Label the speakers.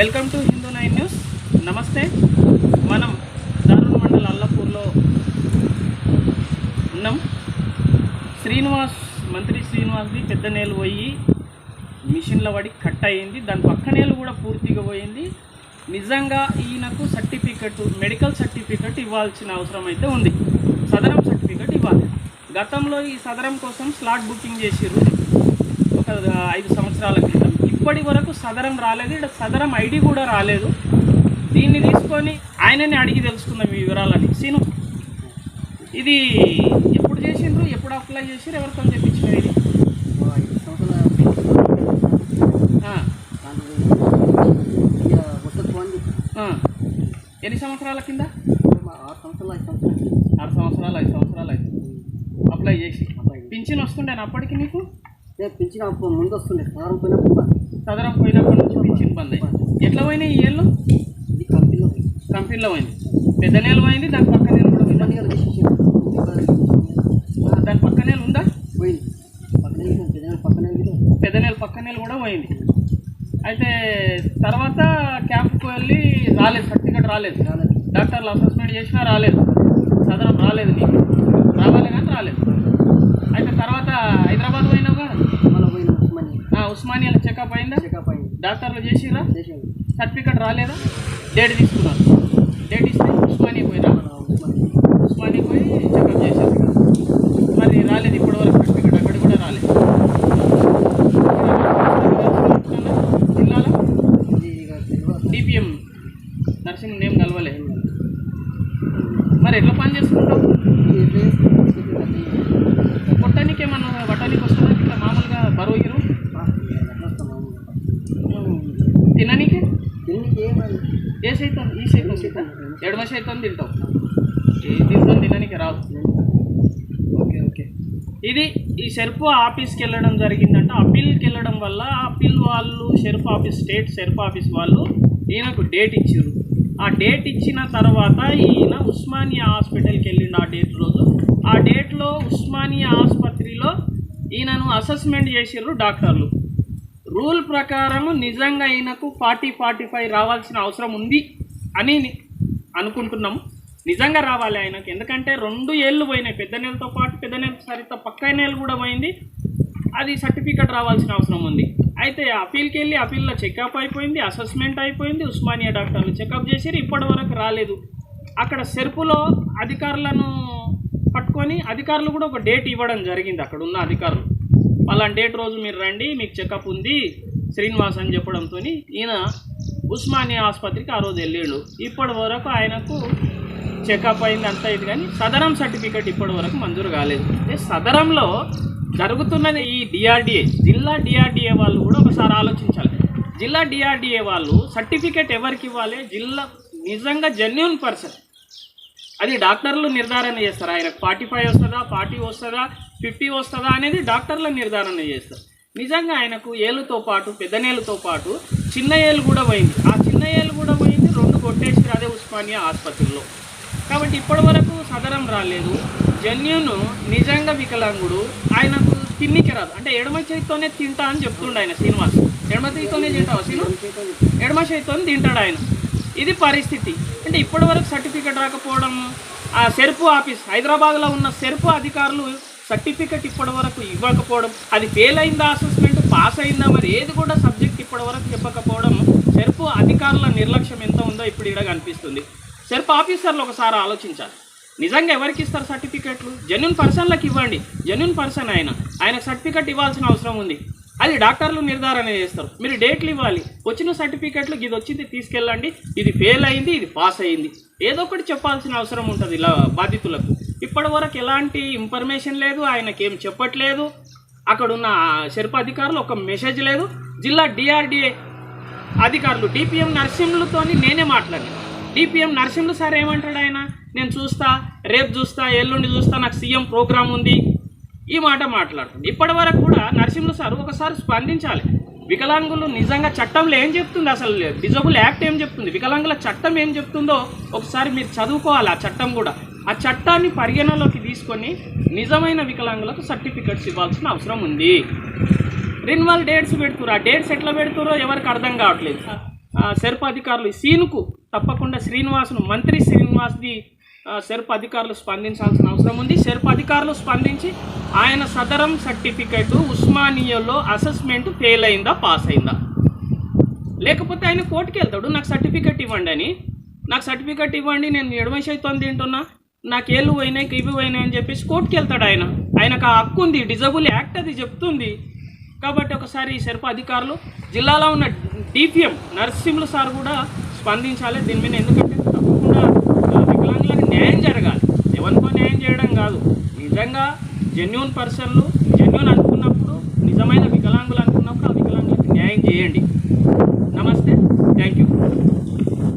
Speaker 1: Welcome to Hindu nine news. నమస్తే. మనం దారుణ మండల్ అల్లపూర్లో ఉన్నాం. శ్రీనివాస్ మంత్రి శ్రీనివాస్ది పెద్ద నేలు పోయి మిషన్ల పడి కట్ అయ్యింది దాని పక్క నేలు కూడా పూర్తిగా పోయింది. నిజంగా ఈయనకు సర్టిఫికెట్ మెడికల్ సర్టిఫికెట్ ఇవ్వాల్సిన అవసరం అయితే ఉంది. సదరం సర్టిఫికెట్ ఇవ్వాలి. గతంలో ఈ సదరం కోసం స్లాట్ బుకింగ్ చేసిర్రు. ఒక ఐదు సంవత్సరాల క్రితం. ఇప్పటి వరకు సదరం రాలేదు. ఇక్కడ సదరం ఐడి కూడా రాలేదు. దీన్ని తీసుకొని ఆయనని అడిగి తెలుసుకుందాం ఈ వివరాలని. సీను ఇది ఎప్పుడు చేసిండ్రు? ఎప్పుడు అప్లై చేసిర్రు? ఎవరితో చెప్పించారు ఇది?
Speaker 2: ఐదు
Speaker 1: ఎన్ని సంవత్సరాల కింద?
Speaker 2: ఆరు సంవత్సరాలు ఐదు సంవత్సరాలు
Speaker 1: ఆరు సంవత్సరాలు ఐదు సంవత్సరాలు అయితే అప్లై చేసి. పింఛన్ వస్తుండే అప్పటికి నీకు?
Speaker 2: నేను ముందు వస్తుండే. సారం పోయినప్పుడు
Speaker 1: సదరం పోయినప్పటి నుంచి పింఛన్ బంద్ ఎట్లా పోయినాయి ఈ ఏళ్ళు?
Speaker 2: కంపెనీలో
Speaker 1: కంపెనీలో పోయింది. పెద్ద నేల పోయింది దాని పక్క నేల కూడా దాని పక్క నేల ఉందా?
Speaker 2: పోయింది పక్కనే
Speaker 1: పెద్ద నెల పక్క నెల కూడా పోయింది. అయితే తర్వాత క్యాంప్కి వెళ్ళి రాలేదు సర్టిఫికేట్ రాలేదు
Speaker 2: రాలేదు.
Speaker 1: డాక్టర్లు అసెస్మెంట్ చేసినా రాలేదు. సదరం రాలేదు నీకు. రావాలి కానీ రాలేదు అయితే తర్వాత హైదరాబాద్ పోయినావుగా
Speaker 2: మళ్ళీ పోయిన ఉస్మాని
Speaker 1: ఆ, ఉస్మానియాలో చెకప్ అయిందా?
Speaker 2: చెకప్ అయింది.
Speaker 1: డాక్టర్లు చేసిరా సర్టిఫికేట్ రాలేదా? డేట్ తీసుకున్నారు. డేట్ ఇస్తే ఉస్మానియా
Speaker 2: ఉస్మాని
Speaker 1: ఉస్మానియా పోయి చెకప్ చేశారు. మరి రాలేదు ఇప్పటివరకు సర్టిఫికేట్ అక్కడ కూడా రాలేదు. జిల్లాలో. డిపిఎం నర్సింగ్ నేమ్ కలవలే. మరి ఎట్లా పని
Speaker 2: అది
Speaker 1: కొట్టడానికి ఏమన్నా ఎడమ సైతం తింటావు. ఈ దీంతో తిననీకి రాదు ఓకే ఓకే. ఇది ఈ షెర్పు ఆఫీస్కి వెళ్ళడం జరిగిందంట. అప్పీల్కి వెళ్ళడం వల్ల అప్పీల్ వాళ్ళు SERP office state SERP office వాళ్ళు ఈయనకు డేట్ ఇచ్చారు. ఆ డేట్ ఇచ్చిన తర్వాత ఈయన ఉస్మానియా హాస్పిటల్కి వెళ్ళిండు ఆ డేట్ రోజు. ఆ డేట్లో ఉస్మానియా ఆసుపత్రిలో ఈయనను అసెస్మెంట్ చేసిర్రు డాక్టర్లు. రూల్ ప్రకారం నిజంగా ఈయనకు ఫార్టీ ఫార్టీ ఫైవ్ రావాల్సిన అవసరం ఉంది అని అనుకుంటున్నాం అనుకుంటున్నాము. నిజంగా రావాలి ఆయనకు. ఎందుకంటే రెండు ఏళ్ళు పోయినాయి. పెద్ద నెలతో పాటు పెద్ద నెల సరిత పక్క నెల కూడా పోయింది. అది సర్టిఫికెట్ రావాల్సిన అవసరం ఉంది. అయితే అపీల్కి వెళ్ళి అపీల్లో చెకప్ అయిపోయింది అసెస్మెంట్ అయిపోయింది. ఉస్మానియా డాక్టర్లు చెకప్ చేసి ఇప్పటి వరకు రాలేదు. అక్కడ సెర్పులో అధికారులను పట్టుకొని అధికారులు కూడా ఒక డేట్ ఇవ్వడం జరిగింది. అక్కడ ఉన్న అధికారులు. పలానా డేట్ రోజు మీరు రండి మీకు చెకప్ ఉంది. శ్రీనివాస్ అని చెప్పడంతో ఈయన ఉస్మానియా ఆసుపత్రికి ఆ రోజు వెళ్ళాడు. ఇప్పటి వరకు ఆయనకు చెకప్ అయింది అంతా ఇది కానీ సదరం సర్టిఫికెట్ ఇప్పటి వరకు మంజూరు కాలేదు. అంటే సదరంలో జరుగుతున్నది ఈ డిఆర్డిఏ జిల్లా డిఆర్డిఏ వాళ్ళు కూడా ఒకసారి ఆలోచించాలి. జిల్లా డిఆర్డిఏ వాళ్ళు సర్టిఫికెట్ ఎవరికి ఇవ్వాలి? జిల్లా నిజంగా జెన్యున్ పర్సన్ అది డాక్టర్లు నిర్ధారణ చేస్తారు. ఆయనకు ఫార్టీ ఫైవ్ వస్తుందా ఫార్టీ వస్తుందా ఫిఫ్టీ వస్తుందా అనేది డాక్టర్లు నిర్ధారణ చేస్తారు. నిజంగా ఆయనకు ఏలుతో పాటు పెద్దనేళ్ళతో పాటు చిన్న ఏలు కూడా పోయింది. ఆ చిన్న ఏలు కూడా పోయింది రెండు కొట్టేసి అదే ఉస్మానియా ఆసుపత్రిలో. కాబట్టి ఇప్పటి వరకు సదరం రాలేదు. జన్యును నిజంగా వికలాంగుడు ఆయనకు తిన్నికి రాదు. అంటే ఎడమ చేతితోనే తింటా అని చెప్తుండే ఆయన శ్రీనివాస్. ఎడమ చేతితోనే తింటావా శ్రీను? ఎడమ చేతితోనే తింటాడు ఆయన. ఇది పరిస్థితి. అంటే ఇప్పటి వరకు సర్టిఫికేట్ రాకపోవడం ఆ సెర్పు ఆఫీస్ హైదరాబాద్లో ఉన్న సెర్పు అధికారులు సర్టిఫికెట్ ఇప్పటి వరకు ఇవ్వకపోవడం అది ఫెయిల్ అయిందా అసెస్మెంట్ పాస్ అయిందా మరి ఏది కూడా సబ్జెక్ట్ ఇప్పటి వరకు చెప్పకపోవడం సెర్పు అధికారుల నిర్లక్ష్యం ఎంత ఉందో ఇప్పుడు ఇక్కడ కనిపిస్తుంది. సెర్పు ఆఫీసర్లు ఒకసారి ఆలోచించాలి. నిజంగా ఎవరికి ఇస్తారు సర్టిఫికెట్లు? జెన్యున్ పర్సన్లకు ఇవ్వండి. జెన్యున్ పర్సన్ ఆయన. ఆయనకు సర్టిఫికెట్ ఇవ్వాల్సిన అవసరం ఉంది. అది డాక్టర్లు నిర్ధారణ చేస్తారు. మీరు డేట్లు ఇవ్వాలి. వచ్చిన సర్టిఫికెట్లు ఇది వచ్చింది తీసుకెళ్ళండి. ఇది ఫెయిల్ అయింది ఇది పాస్ అయింది. ఏదో ఒకటి చెప్పాల్సిన అవసరం ఉంటుంది ఇలా బాధితులకు. ఇప్పటి వరకు ఎలాంటి ఇన్ఫర్మేషన్ లేదు ఆయనకి ఏం చెప్పట్లేదు. అక్కడున్న ఉన్న అధికారులు ఒక మెసేజ్ లేదు. జిల్లా డిఆర్డిఏ అధికారులు డిపిఎం నరసింహులతోని నేనే మాట్లాడాను. డిపిఎం నరసింహులు సార్ ఏమంటాడు ఆయన? నేను చూస్తా రేపు చూస్తా ఎల్లుండి చూస్తా నాకు సీఎం ప్రోగ్రామ్ ఉంది. ఈ మాట మాట్లాడుతుంది. ఇప్పటి వరకు కూడా నరసింహులు సార్ ఒకసారి స్పందించాలి. వికలాంగులు నిజంగా చట్టంలో ఏం చెప్తుంది అసలు? డిజబుల్ యాక్ట్ ఏం చెప్తుంది? వికలాంగుల చట్టం ఏం చెప్తుందో ఒకసారి మీరు చదువుకోవాలి ఆ చట్టం కూడా. ఆ చట్టాన్ని పరిగణలోకి తీసుకొని నిజమైన వికలాంగులకు సర్టిఫికెట్స్ ఇవ్వాల్సిన అవసరం ఉంది. రిన్వాల్ డేట్స్ పెడుతురు ఆ డేట్స్ ఎట్లా పెడుతురో ఎవరికి అర్థం కావట్లేదు. ఆ, సెర్ప్ అధికారులు ఈ సీనుకు తప్పకుండా శ్రీనివాసును మంత్రి శ్రీనివాస్ది సెర్ప్ అధికారులు స్పందించాల్సిన అవసరం ఉంది. సెర్ప్ అధికారులు స్పందించి ఆయన సదరం సర్టిఫికెట్ ఉస్మానియాలో అసెస్మెంట్ ఫెయిల్ అయిందా పాస్ అయిందా? లేకపోతే ఆయన కోర్టుకి వెళ్తాడు నాకు సర్టిఫికెట్ ఇవ్వండి అని. నాకు సర్టిఫికెట్ ఇవ్వండి నేను ఎడమశైతం తింటున్నా. నాకు ఏళ్ళు పోయినాయి ఇవి పోయినాయి అని చెప్పేసి కోర్టుకి వెళ్తాడు ఆయన. ఆయనకు ఆ హక్కు ఉంది డిజబుల్ యాక్ట్ అది చెప్తుంది. కాబట్టి ఒకసారి ఈ సెర్ప అధికారులు జిల్లాలో ఉన్న డిపిఎం నరసింహులు సార్ కూడా స్పందించాలి. దీని మీద ఎందుకంటే తప్పకుండా ఆ, వికలాంగులకు న్యాయం జరగాలి. ఎవరికో న్యాయం చేయడం కాదు. నిజంగా జెన్యున్ పర్సన్లు జెన్యున్ అనుకున్నప్పుడు నిజమైన వికలాంగులు అనుకున్నప్పుడు ఆ వికలాంగులకు న్యాయం చేయండి. నమస్తే. Thank you.